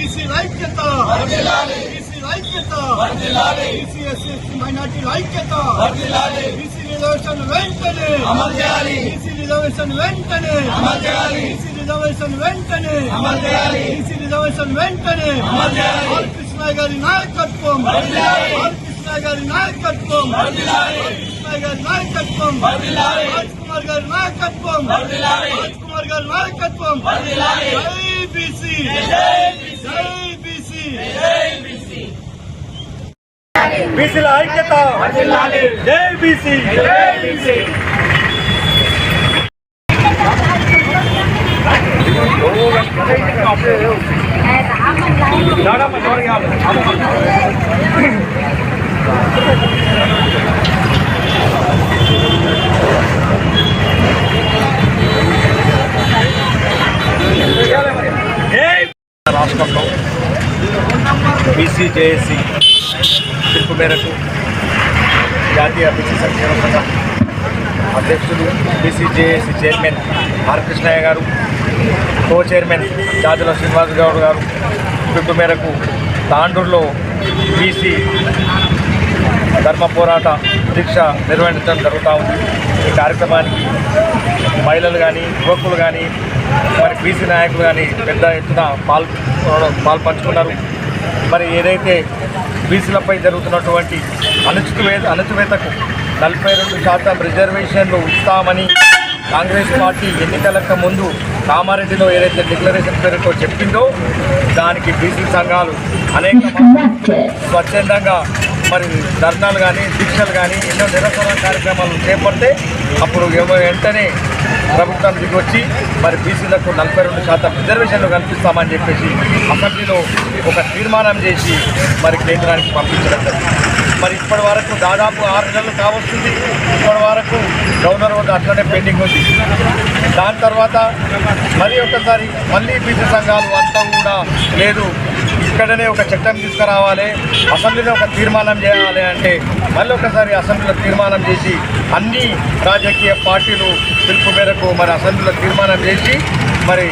BC right के reservation वेंटने BC reservation वेंटने बीसी रिजर्वेशन वेंटने गारी नायकत्वम। और कृष्णा गारी नायकत्वम। कृष्णा गारी राजकुमार गारी नायकत्व राजकुमार गारी नायकत्वम। బీసీ బీసీల ఐక్యత జై బీసీ రాష్ట్రంలో బీసీ జేఏసీ పిలుపు మేరకు జాతీయ బీసీ సంక్షేమ సంఘం అధ్యక్షుడు BC JAC chairman R Krishnaiah garu co chairman జాతుల శ్రీనివాస్ గౌడ్ గారు పిలుపు మేరకు తాండూరులో బీసీ ధర్మ పోరాట దీక్ష నిర్వహించడం జరుగుతూ ఉంది. ఈ కార్యక్రమానికి మహిళలు కానీ యువకులు కానీ మరి బీసీ నాయకులు కానీ పెద్ద ఎత్తున పాల్ పాల్పంచుకున్నారు. మరి ఏదైతే బీసీలపై జరుగుతున్నటువంటి అణచివే అణచివేతకు నలభై రెండు శాతం రిజర్వేషన్లు ఇస్తామని కాంగ్రెస్ పార్టీ ఎన్నికలకు ముందు కామారెడ్డిలో ఏదైతే డిక్లరేషన్ పేరుతో చెప్పిందో దానికి బీసీ సంఘాలు అనేక స్వచ్ఛందంగా మరి ధర్నాలు కానీ దీక్షలు కానీ ఎన్నో నిరసన కార్యక్రమాలు చేపడితే అప్పుడు ఏమో వెంటనే ప్రభుత్వం దిగొచ్చి మరి బీసీలకు నలభై రెండు శాతం రిజర్వేషన్లు కల్పిస్తామని చెప్పేసి అసెంబ్లీలో ఒక తీర్మానం చేసి మరి కేంద్రానికి పంపించడం మరి ఇప్పటి వరకు దాదాపు ఆరు నెలలు కావస్తుంది. ఇప్పటి వరకు గవర్నర్ వద్ద అట్లనే పెండింగ్ ఉంది. దాని తర్వాత మరి ఒకసారి మళ్ళీ బీసీ సంఘాలు అంతా కూడా లేదు. ఇక్కడనే ఒక చట్టం తీసుకురావాలి అసెంబ్లీలో ఒక తీర్మానం చేయాలి అంటే మళ్ళీ ఒకసారి అసెంబ్లీలో తీర్మానం చేసి అన్ని రాజకీయ పార్టీలు పిలుపు మేరకు మరి అసెంబ్లీలో తీర్మానం చేసి మరి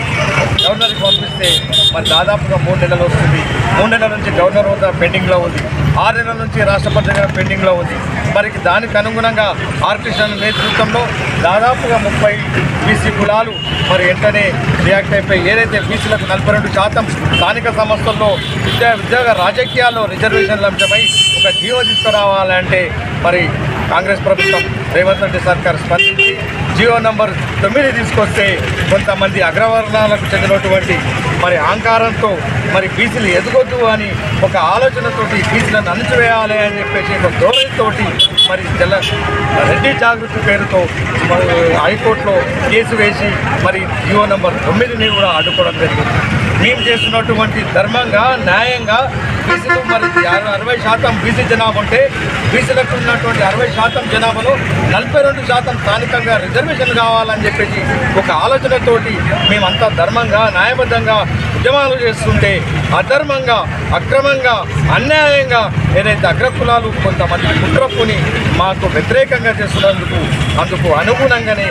గవర్నర్కి పంపిస్తే మరి దాదాపుగా మూడు నెలలు వస్తుంది. మూడు నెలల నుంచి గవర్నర్ వద్ద పెండింగ్లో ఉంది. ఆరు నెలల నుంచి రాష్ట్రపతి దగ్గర పెండింగ్లో ఉంది. మరి దానికి అనుగుణంగా ఆర్ నేతృత్వంలో దాదాపుగా ముప్పై బీసీ కులాలు మరి వెంటనే రియాక్ట్ అయిపోయి ఏదైతే బీసీలకు నలభై రెండు శాతం స్థానిక సంస్థల్లో విద్యా ఉద్యోగ రాజకీయాల్లో రిజర్వేషన్ల అంశమై ఒక జీవో తీసుకురావాలంటే మరి కాంగ్రెస్ ప్రభుత్వం రేవంత్ రెడ్డి సర్కార్ స్పందించి జియో నంబర్ తొమ్మిది తీసుకొస్తే కొంతమంది అగ్రవర్ణాలకు చెందినటువంటి మరి అహంకారంతో మరి బీసీలు ఎదగొద్దు అని ఒక ఆలోచనతోటి బీసీలను అణచివేయాలి అని చెప్పేసి ఒక ధోరణితోటి మరి తెల్ల రెడ్డి జాగృతి పేరుతో మరి హైకోర్టులో కేసు వేసి మరి జియో నంబర్ తొమ్మిదిని కూడా అడ్డుకోవడం జరిగింది. మేము చేస్తున్నటువంటి ధర్మంగా న్యాయంగా బీసీలు మరి అరవై శాతం బీసీ జనాభా ఉంటే బీసీలకు ఉన్నటువంటి అరవై శాతం జనాభాలో నలభై రెండు శాతం స్థానికంగా రిజర్వేషన్ కావాలని చెప్పేసి ఒక ఆలోచనతోటి మేమంతా ధర్మంగా న్యాయబద్ధంగా ఉద్యమాలు చేస్తుంటే అధర్మంగా అక్రమంగా అన్యాయంగా ఏదైతే అగ్రకులాలు కొంతమంది కుట్రప్పుని మాకు వ్యతిరేకంగా చేస్తున్నందుకు అందుకు అనుగుణంగానే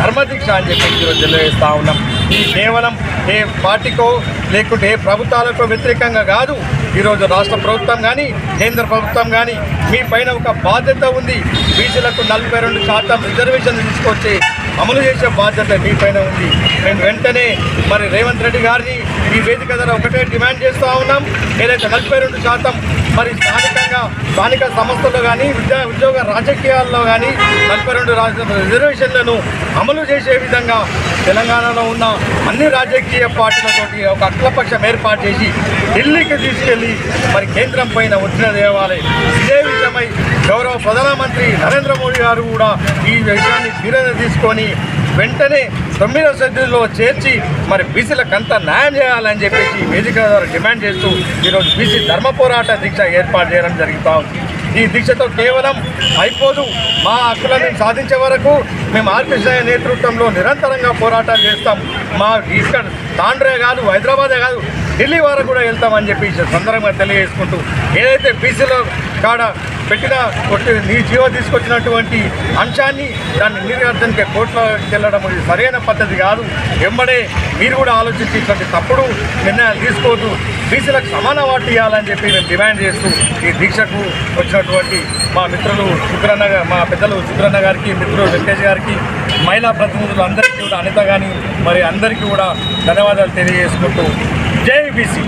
ధర్మదీక్ష అని చెప్పి ఈరోజు తెలియజేస్తా ఉన్నాం. ఇది కేవలం ఏ పార్టీకో లేకుంటే ఏ ప్రభుత్వాలకో వ్యతిరేకంగా కాదు. ఈరోజు రాష్ట్ర ప్రభుత్వం కానీ కేంద్ర ప్రభుత్వం కానీ మీ పైన ఒక బాధ్యత ఉంది. బీసీలకు నలభై రెండు శాతం రిజర్వేషన్ తీసుకొచ్చి అమలు చేసే బాధ్యత మీ పైన ఉంది. మేము వెంటనే మరి రేవంత్ రెడ్డి గారిని ఈ వేదిక ద్వారా ఒకటే డిమాండ్ చేస్తూ ఉన్నాం. ఏదైతే నలభై రెండు శాతం మరి స్థానిక స్థానిక సంస్థల్లో కానీ విద్యా ఉద్యోగ రాజకీయాల్లో కానీ నలభై రెండు రిజర్వేషన్లను అమలు చేసే విధంగా తెలంగాణలో ఉన్న అన్ని రాజకీయ పార్టీలతోటి ఒక అఖిలపక్షం ఏర్పాటు చేసి ఢిల్లీకి తీసుకెళ్ళి మరి కేంద్రం పైన ఒత్తిడి దేవాలయం ఇదే విషయమై గౌరవ ప్రధానమంత్రి నరేంద్ర మోడీ గారు కూడా ఈ విషయాన్ని తీరని తీసుకొని వెంటనే తొమ్మిదవ షెడ్యూల్లో చేర్చి మరి బీసీలకు అంతా న్యాయం చేయాలని చెప్పేసి ఈ వేదిక ద్వారా డిమాండ్ చేస్తూ ఈరోజు బీసీ ధర్మ పోరాట దీక్ష ఏర్పాటు చేయడం జరుగుతూ ఉంది. ఈ దీక్షతో కేవలం అయిపోదు మా హక్కులను సాధించే వరకు మేము ఆర్కృష్ణ నేతృత్వంలో నిరంతరంగా పోరాటాలు చేస్తాం. మా ఇక్కడ తాండ్రే కాదు హైదరాబాదే కాదు ఢిల్లీ వరకు కూడా వెళ్తామని చెప్పి ఈ సందర్భంగా తెలియజేసుకుంటూ ఏదైతే బీసీలో కాడ పెట్టిన నీ జీవో తీసుకొచ్చినటువంటి అంశాన్ని దాన్ని నిర్వర్తనకే కోర్టులోకి వెళ్ళడం ఇది సరైన పద్ధతి కాదు. వెంబడే మీరు కూడా ఆలోచించి ఇటువంటి తప్పుడు నిర్ణయాలు తీసుకోవద్దు. బీసీలకు సమాన వాటి ఇవ్వాలని చెప్పి మేము డిమాండ్ చేస్తూ ఈ దీక్షకు వచ్చినటువంటి మా మిత్రులు సుబ్రన్న మా పెద్దలు సుబ్రన్న గారికి మిత్రులు వెంకటేష్ గారికి మహిళా ప్రతినిధులు అందరికీ కూడా అనిత కానీ మరి అందరికీ కూడా ధన్యవాదాలు తెలియజేసుకుంటూ జై బీసీ.